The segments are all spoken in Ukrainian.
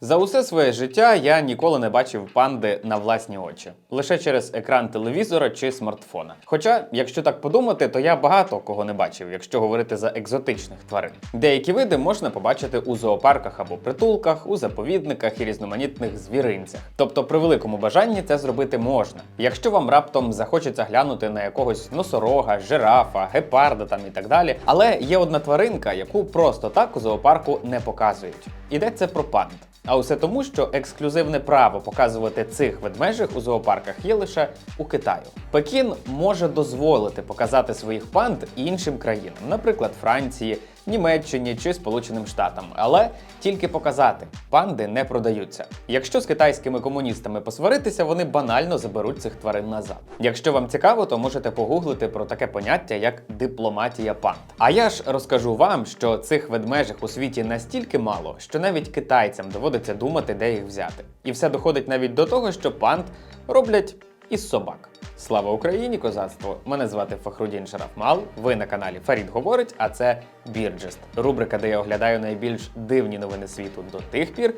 За усе своє життя я ніколи не бачив панди на власні очі, лише через екран телевізора чи смартфона. Хоча, якщо так подумати, то я багато кого не бачив, якщо говорити за екзотичних тварин. Деякі види можна побачити у зоопарках або притулках, у заповідниках і різноманітних звіринцях. Тобто, при великому бажанні це зробити можна. Якщо вам раптом захочеться глянути на якогось носорога, жирафа, гепарда там і так далі. Але є одна тваринка, яку просто так у зоопарку не показують. Йдеться про панд. А усе тому, що ексклюзивне право показувати цих ведмежих у зоопарках є лише у Китаю. Пекін може дозволити показати своїх панд іншим країнам, наприклад, Франції, Німеччині чи Сполученим Штатам, але тільки показати панди не продаються. Якщо з китайськими комуністами посваритися, вони банально заберуть цих тварин назад. Якщо вам цікаво, то можете погуглити про таке поняття як дипломатія панд. А я ж розкажу вам, що цих ведмежих у світі настільки мало, що навіть китайцям доводиться думати, де їх взяти. І все доходить навіть до того, що панд роблять із собак. Слава Україні, козацтво! Мене звати Фахрудін Шарафмал. Ви на каналі Фарід говорить, а це Бірджест. Рубрика, де я оглядаю найбільш дивні новини світу до тих пір,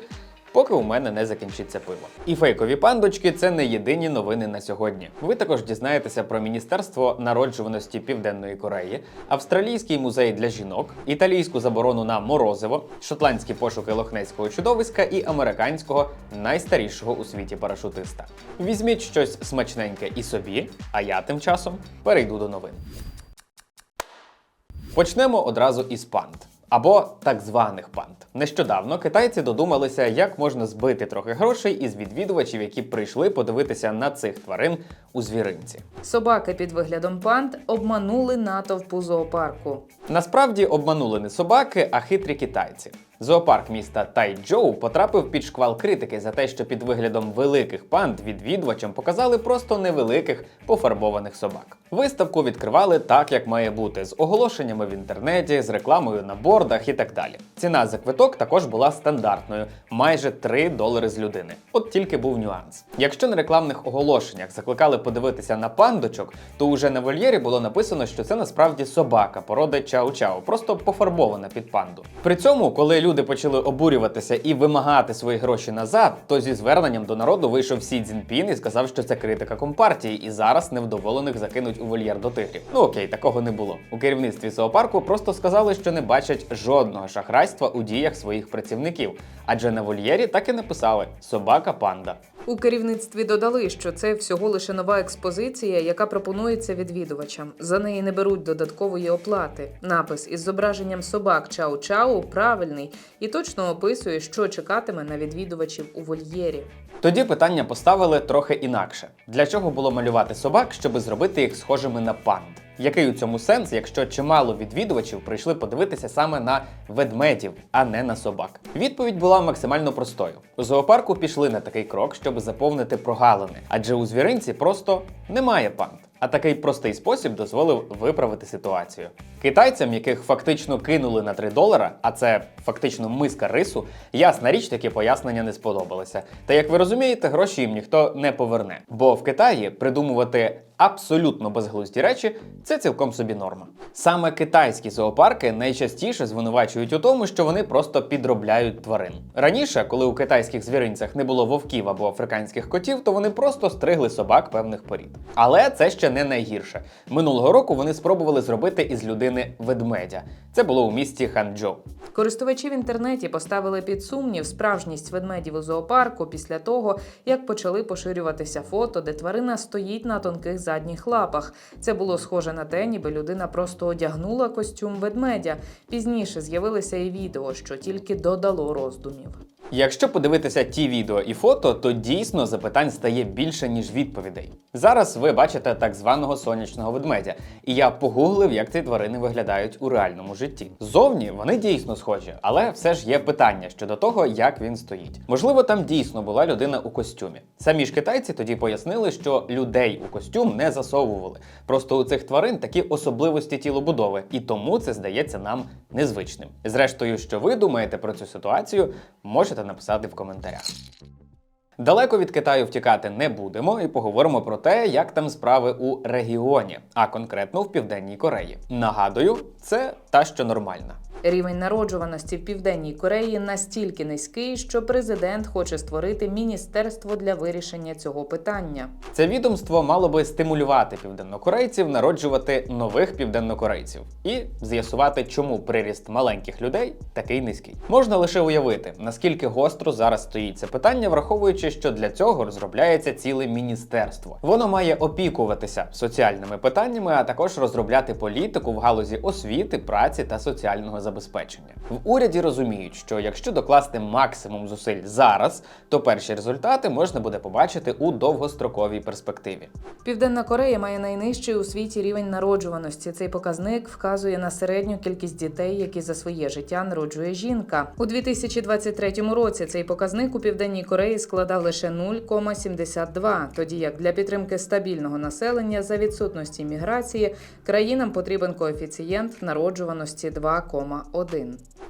поки у мене не закінчиться пиво. І фейкові пандочки це не єдині новини на сьогодні. Ви також дізнаєтеся про Міністерство народжуваності Південної Кореї, Австралійський музей для жінок, італійську заборону на морозиво, шотландські пошуки лохнеського чудовиська і американського найстарішого у світі парашутиста. Візьміть щось смачненьке і собі, а я тим часом перейду до новин. Почнемо одразу із панд. Або так званих панд. Нещодавно китайці додумалися, як можна збити трохи грошей із відвідувачів, які прийшли подивитися на цих тварин у звіринці. Собаки під виглядом панд обманули натовпу зоопарку. Насправді обманули не собаки, а хитрі китайці. Зоопарк міста Тайчжоу потрапив під шквал критики за те, що під виглядом великих панд відвідувачам показали просто невеликих пофарбованих собак. Виставку відкривали так, як має бути, з оголошеннями в інтернеті, з рекламою на бордах і так далі. Ціна за квиток також була стандартною майже 3 долари з людини. От тільки був нюанс. Якщо на рекламних оголошеннях закликали подивитися на пандочок, то уже на вольєрі було написано, що це насправді собака породи чау-чау, просто пофарбована під панду. При цьому, коли люди почали обурюватися і вимагати свої гроші назад, то зі зверненням до народу вийшов Сі Цзіньпін і сказав, що це критика компартії, і зараз невдоволених закинуть у вольєр до тигрів. Ну окей, такого не було. У керівництві зоопарку просто сказали, що не бачать жодного шахрайства у діях своїх працівників, адже на вольєрі так і написали собака панда. У керівництві додали, що це всього лише нова експозиція, яка пропонується відвідувачам. За неї не беруть додаткової оплати. Напис із зображенням собак Чау-Чау правильний і точно описує, що чекатиме на відвідувачів у вольєрі. Тоді питання поставили трохи інакше: для чого було малювати собак, щоб зробити їх схожими на панд? Який у цьому сенс, якщо чимало відвідувачів прийшли подивитися саме на ведмедів, а не на собак? Відповідь була максимально простою. У зоопарку пішли на такий крок, щоб заповнити прогалини, адже у звіринці просто немає панд. А такий простий спосіб дозволив виправити ситуацію. Китайцям, яких фактично кинули на 3 долара, а це фактично миска рису, ясна річ, такі пояснення не сподобалися. Та як ви розумієте, гроші їм ніхто не поверне. Бо в Китаї придумувати абсолютно безглузді речі це цілком собі норма. Саме китайські зоопарки найчастіше звинувачують у тому, що вони просто підробляють тварин. Раніше, коли у китайських звіринцях не було вовків або африканських котів, то вони просто стригли собак певних порід. Але це ще не найгірше. Минулого року вони спробували зробити із людини ведмедя. Це було у місті Ханчжоу. Користувачі в інтернеті поставили під сумнів справжність ведмедів у зоопарку після того, як почали поширюватися фото, де тварина стоїть на тонких задніх лапах. Це було схоже на те, ніби людина просто одягнула костюм ведмедя. Пізніше з'явилися і відео, що тільки додало роздумів. Якщо подивитися ті відео і фото, то дійсно запитань стає більше, ніж відповідей. Зараз ви бачите так званого сонячного ведмедя, і я погуглив, як ці тварини виглядають у реальному житті. Зовні вони дійсно схожі, але все ж є питання щодо того, як він стоїть. Можливо, там дійсно була людина у костюмі. Самі ж китайці тоді пояснили, що людей у костюм не засовували. Просто у цих тварин такі особливості тілобудови, і тому це здається нам незвичним. Зрештою, що ви думаєте про цю ситуацію, можете написати в коментарях. Далеко від Китаю втікати не будемо і поговоримо про те, як там справи у регіоні, а конкретно в Південній Кореї. Нагадую, це та що нормальна. Рівень народжуваності в південній Кореї настільки низький, що президент хоче створити міністерство для вирішення цього питання. Це відомство мало би стимулювати південнокорейців народжувати нових південнокорейців і з'ясувати, чому приріст маленьких людей такий низький. Можна лише уявити, наскільки гостро зараз стоїть це питання, враховуючи, що для цього розробляється ціле міністерство. Воно має опікуватися соціальними питаннями, а також розробляти політику в галузі освіти, праці та соціального забезпечення. В уряді розуміють, що якщо докласти максимум зусиль зараз, то перші результати можна буде побачити у довгостроковій перспективі. Південна Корея має найнижчий у світі рівень народжуваності. Цей показник вказує на середню кількість дітей, які за своє життя народжує жінка. У 2023 році цей показник у Південній Кореї складав лише 0,72, тоді як для підтримки стабільного населення за відсутності міграції країнам потрібен коефіцієнт народжуваності 2,1.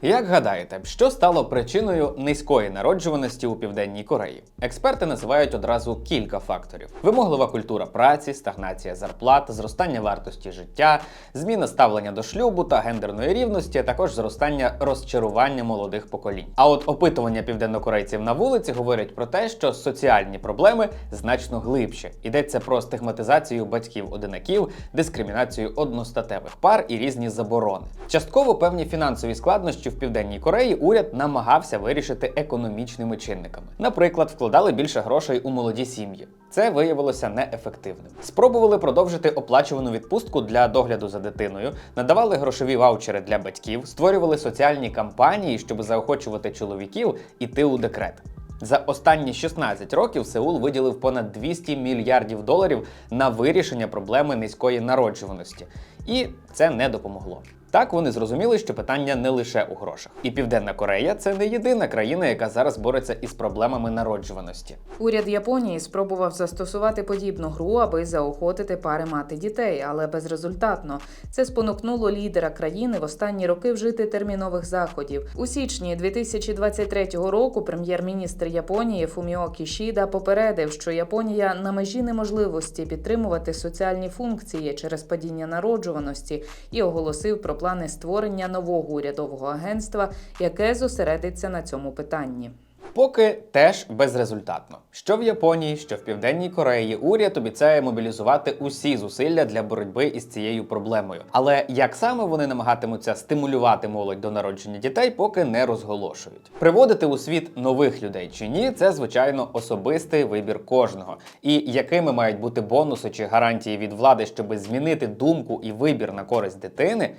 Як гадаєте, що стало причиною низької народжуваності у південній Кореї? Експерти називають одразу кілька факторів: вимоглива культура праці, стагнація зарплат, зростання вартості життя, зміна ставлення до шлюбу та гендерної рівності, а також зростання розчарування молодих поколінь. А от опитування південнокорейців на вулиці говорять про те, що соціальні проблеми значно глибші. Йдеться про стигматизацію батьків-одинаків, дискримінацію одностатевих пар і різні заборони. Частково певні фінансові складнощі в південній Кореї уряд намагався вирішити економічними чинниками. Наприклад, вкладали більше грошей у молоді сім'ї. Це виявилося неефективним. Спробували продовжити оплачувану відпустку для догляду за дитиною, надавали грошові ваучери для батьків, створювали соціальні кампанії, щоб заохочувати чоловіків іти у декрет. За останні 16 років Сеул виділив понад 200 мільярдів доларів на вирішення проблеми низької народжуваності, і це не допомогло. Так вони зрозуміли, що питання не лише у грошах. І Південна Корея це не єдина країна, яка зараз бореться із проблемами народжуваності. Уряд Японії спробував застосувати подібну гру, аби заохотити пари мати дітей, але безрезультатно. Це спонукнуло лідера країни в останні роки вжити термінових заходів. У січні 2023 року прем'єр-міністр Японії Фуміо Кішіда попередив, що Японія на межі неможливості підтримувати соціальні функції через падіння народжуваності і оголосив про плани створення нового урядового агентства, яке зосередиться на цьому питанні. Поки теж безрезультатно. Що в Японії, що в Південній Кореї уряд обіцяє мобілізувати усі зусилля для боротьби із цією проблемою. Але як саме вони намагатимуться стимулювати молодь до народження дітей, поки не розголошують. Приводити у світ нових людей чи ні, це звичайно особистий вибір кожного. І якими мають бути бонуси чи гарантії від влади, щоб змінити думку і вибір на користь дитини,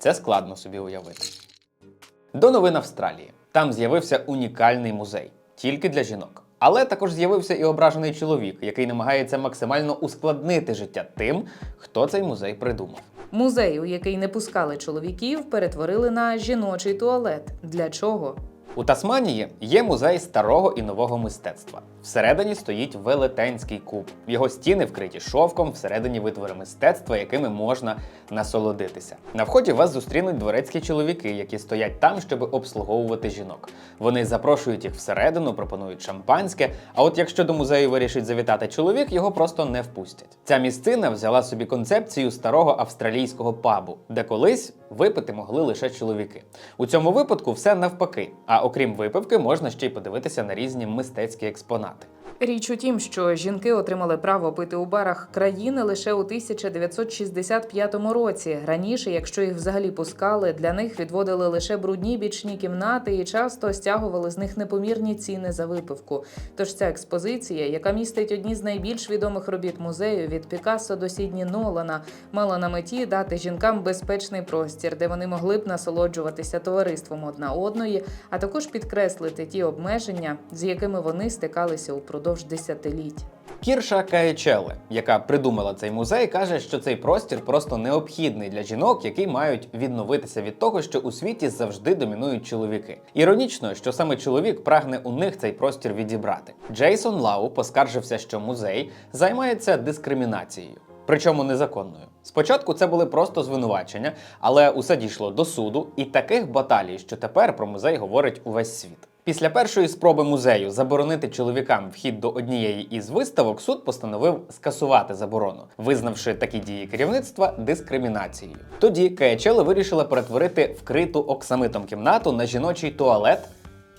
це складно собі уявити. До новин Австралії. Там з'явився унікальний музей тільки для жінок. Але також з'явився і ображений чоловік, який намагається максимально ускладнити життя тим, хто цей музей придумав. Музей, у який не пускали чоловіків, перетворили на жіночий туалет. Для чого? У Тасманії є музей старого і нового мистецтва. Всередині стоїть велетенський куб. Його стіни вкриті шовком, всередині витвори мистецтва, якими можна насолодитися. На вході вас зустрінуть дворецькі чоловіки, які стоять там, щоб обслуговувати жінок. Вони запрошують їх всередину, пропонують шампанське. А от якщо до музею вирішить завітати чоловік, його просто не впустять. Ця місцина взяла собі концепцію старого австралійського пабу, де колись випити могли лише чоловіки. У цьому випадку все навпаки. А окрім випивки, можна ще й подивитися на різні мистецькі експонати. Річ у тім, що жінки отримали право пити у барах країни лише у 1965 році. Раніше, якщо їх взагалі пускали, для них відводили лише брудні бічні кімнати і часто стягували з них непомірні ціни за випивку. Тож ця експозиція, яка містить одні з найбільш відомих робіт музею від Пікассо до Сідні Нолана, мала на меті дати жінкам безпечний простір, де вони могли б насолоджуватися товариством одна одної, а також підкреслити ті обмеження, з якими вони стикалися упродовж десятиліть. Кірша Каєчеле, яка придумала цей музей, каже, що цей простір просто необхідний для жінок, які мають відновитися від того, що у світі завжди домінують чоловіки. Іронічно, що саме чоловік прагне у них цей простір відібрати. Джейсон Лау поскаржився, що музей займається дискримінацією. Причому незаконною. Спочатку це були просто звинувачення, але усе дійшло до суду і таких баталій, що тепер про музей говорить увесь світ. Після першої спроби музею заборонити чоловікам вхід до однієї із виставок, суд постановив скасувати заборону, визнавши такі дії керівництва дискримінацією. Тоді КЕЧЛ вирішила перетворити вкриту оксамитом кімнату на жіночий туалет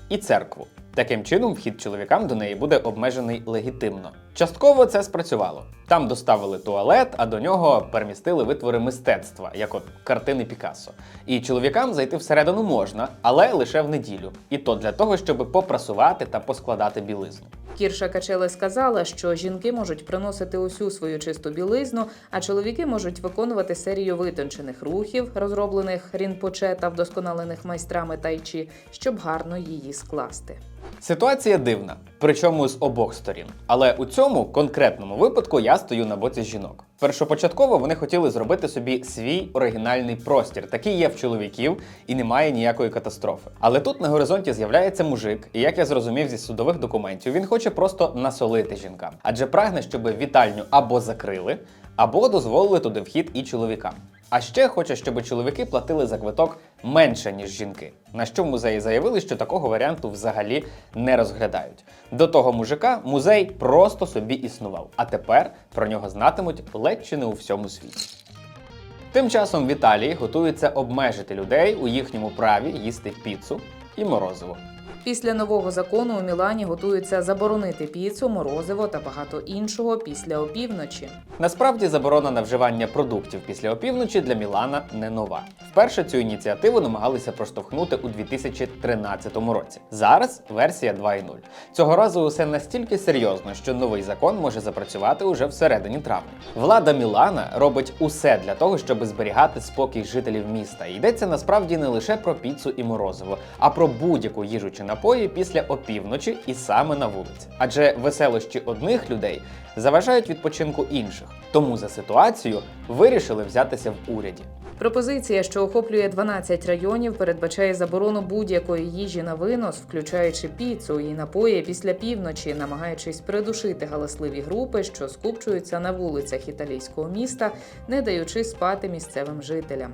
і церкву. Таким чином, вхід чоловікам до неї буде обмежений легітимно. Частково це спрацювало. Там доставили туалет, а до нього перемістили витвори мистецтва, як от картини Пікассо. І чоловікам зайти всередину можна, але лише в неділю. І то для того, щоб попрасувати та поскладати білизну. Кірша Качеле сказала, що жінки можуть приносити усю свою чисту білизну, а чоловіки можуть виконувати серію витончених рухів, розроблених рінпоче та вдосконалених майстрами тайчі, щоб гарно її скласти. Ситуація дивна, причому з обох сторін. Але у цьому конкретному випадку я стою на боці жінок. Першопочатково вони хотіли зробити собі свій оригінальний простір. Такий є в чоловіків і немає ніякої катастрофи. Але тут на горизонті з'являється мужик, і як я зрозумів зі судових документів, він хоче просто насолити жінкам, адже прагне, щоб вітальню або закрили, або дозволили туди вхід і чоловікам. А ще хоче, щоб чоловіки платили за квиток менше, ніж жінки. На що музеї заявили, що такого варіанту взагалі не розглядають. До того мужика музей просто собі існував, а тепер про нього знатимуть ледь чи не у всьому світі. Тим часом в Італії готуються обмежити людей у їхньому праві їсти піцу і морозиво. Після нового закону у Мілані готуються заборонити піцу, морозиво та багато іншого після опівночі. Насправді заборона на вживання продуктів після опівночі для Мілана не нова. Вперше цю ініціативу намагалися проштовхнути у 2013 році. Зараз версія 2.0. Цього разу усе настільки серйозно, що новий закон може запрацювати уже всередині травня. Влада Мілана робить усе для того, щоб зберігати спокій жителів міста. Йдеться насправді не лише про піцу і морозиво, а про будь-яку їжу чи напої після опівночі і саме на вулиці. Адже веселощі одних людей заважають відпочинку інших. Тому за ситуацію вирішили взятися в уряді. Пропозиція, що охоплює 12 районів, передбачає заборону будь-якої їжі на винос, включаючи піцу і напої після півночі, намагаючись придушити галасливі групи, що скупчуються на вулицях італійського міста, не даючи спати місцевим жителям.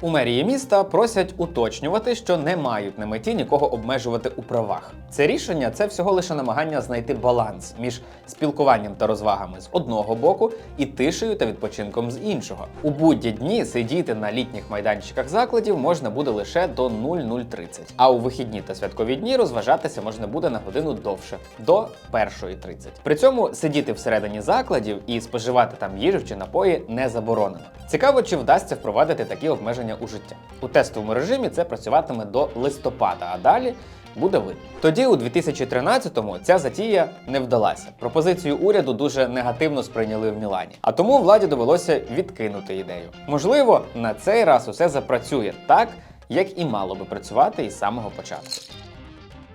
У мерії міста просять уточнювати, що не мають на меті нікого обмежувати у правах. Це рішення це всього лише намагання знайти баланс між спілкуванням та розвагами з одного боку і тишею та відпочинком з іншого. У будні дні сидіти на літніх майданчиках закладів можна буде лише до 00.30, а у вихідні та святкові дні розважатися можна буде на годину довше до 1.30. При цьому сидіти всередині закладів і споживати там їжу чи напої не заборонено. Цікаво, чи вдасться впровадити такі обмеження у життя. У тестовому режимі це працюватиме до листопада, а далі буде видно. Тоді, у 2013-му, ця затія не вдалася. Пропозицію уряду дуже негативно сприйняли в Мілані. А тому владі довелося відкинути ідею. Можливо, на цей раз усе запрацює так, як і мало би працювати із самого початку.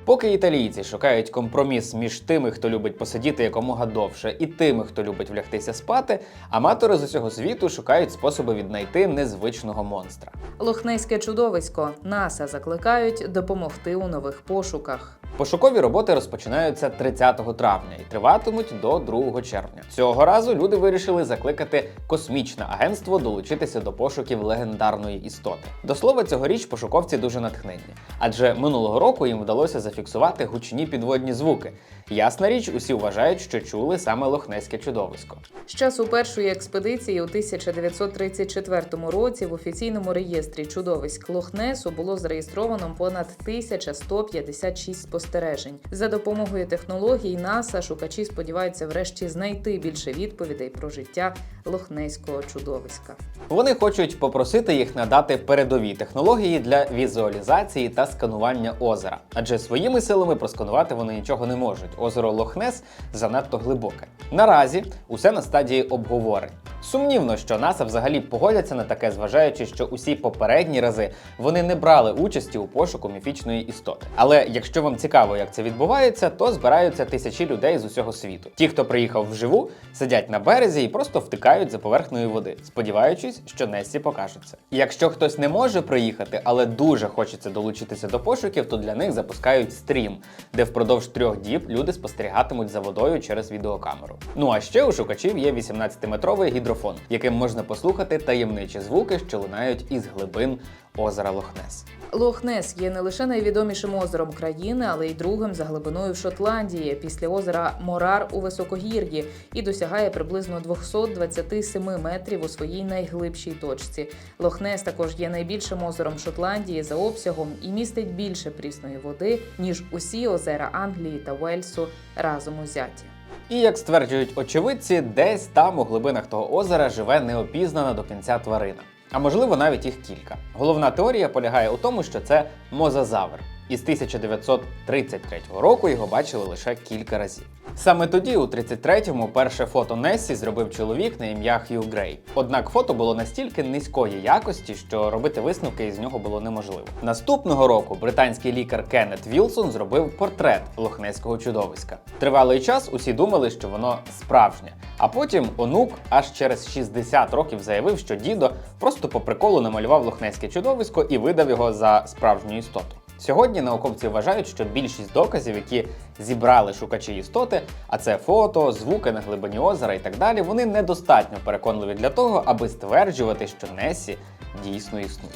Поки італійці шукають компроміс між тими, хто любить посидіти якомога довше, і тими, хто любить влягтися спати, аматори з усього світу шукають способи віднайти незвичного монстра. Лохнейське чудовисько НАСА закликають допомогти у нових пошуках. Пошукові роботи розпочинаються 30 травня і триватимуть до 2 червня. Цього разу люди вирішили закликати космічне агентство долучитися до пошуків легендарної істоти. До слова, цьогоріч пошуковці дуже натхненні, адже минулого року їм вдалося зафіксувати гучні підводні звуки. Ясна річ, усі вважають, що чули саме лохнеське чудовисько. З часу першої експедиції у 1934 році в офіційному реєстрі чудовиськ Лохнесу було зареєстровано понад 1156 спостережень. За допомогою технологій НАСА шукачі сподіваються врешті знайти більше відповідей про життя лохнеського чудовиська. Вони хочуть попросити їх надати передові технології для візуалізації та сканування озера, адже своїми силами просканувати вони нічого не можуть. Озеро Лохнес занадто глибоке. Наразі усе на стадії обговорень. Сумнівно, що НАСА взагалі погодяться на таке, зважаючи, що усі попередні рази вони не брали участі у пошуку міфічної істоти. Але якщо вам цікаво, як це відбувається, то збираються тисячі людей з усього світу. Ті, хто приїхав вживу, сидять на березі і просто втикають за поверхнею води, сподіваючись, що Несі покажеться. Якщо хтось не може приїхати, але дуже хочеться долучитися до пошуків, то для них запускають стрім, де впродовж трьох діб люди спостерігатимуть за водою через відеокамеру. Ну а ще у шукачів є 18-метровий гідро мікрофон, яким можна послухати таємничі звуки, що лунають із глибин озера Лохнес. Лох-Нес є не лише найвідомішим озером країни, але й другим за глибиною в Шотландії після озера Морар у високогір'ї і досягає приблизно 227 метрів у своїй найглибшій точці. Лох-Нес також є найбільшим озером Шотландії за обсягом і містить більше прісної води ніж усі озера Англії та Уельсу разом узяті. І як стверджують очевидці, десь там у глибинах того озера живе неопізнана до кінця тварина. А можливо навіть їх кілька. Головна теорія полягає у тому, що це мозазавр. І з 1933 року його бачили лише кілька разів. Саме тоді, у 33-му, перше фото Нессі зробив чоловік на ім'я Хью Грей. Однак фото було настільки низької якості, що робити висновки із нього було неможливо. Наступного року британський лікар Кеннет Вілсон зробив портрет лохнеського чудовиська. Тривалий час усі думали, що воно справжнє. А потім онук аж через 60 років заявив, що дідо просто по приколу намалював лохнеське чудовисько і видав його за справжню істоту. Сьогодні науковці вважають, що більшість доказів, які зібрали шукачі істоти, а це фото, звуки на глибині озера і так далі, вони недостатньо переконливі для того, аби стверджувати, що Несі дійсно існує.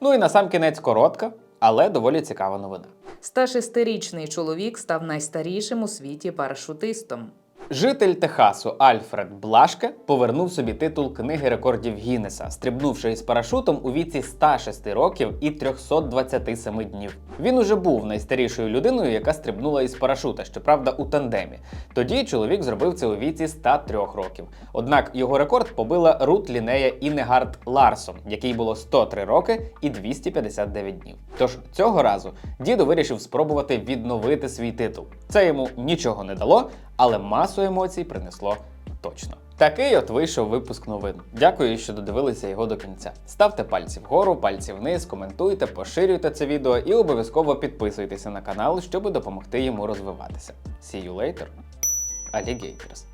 Ну і на сам кінець коротка, але доволі цікава новина. 106-річний чоловік став найстарішим у світі парашутистом. Житель Техасу Альфред Блашке повернув собі титул книги рекордів Гіннеса, стрибнувши із парашутом у віці 106 років і 327 днів. Він уже був найстарішою людиною, яка стрибнула із парашута, щоправда, у тандемі. Тоді чоловік зробив це у віці 103 років. Однак його рекорд побила Рут Лінея Інегард Ларсон, якій було 103 роки і 259 днів. Тож цього разу дідо вирішив спробувати відновити свій титул. Це йому нічого не дало, але масу емоцій принесло точно. Такий от вийшов випуск новин. Дякую, що додивилися його до кінця. Ставте пальці вгору, пальці вниз, коментуйте, поширюйте це відео і обов'язково підписуйтеся на канал, щоб допомогти йому розвиватися. See you later, alligators!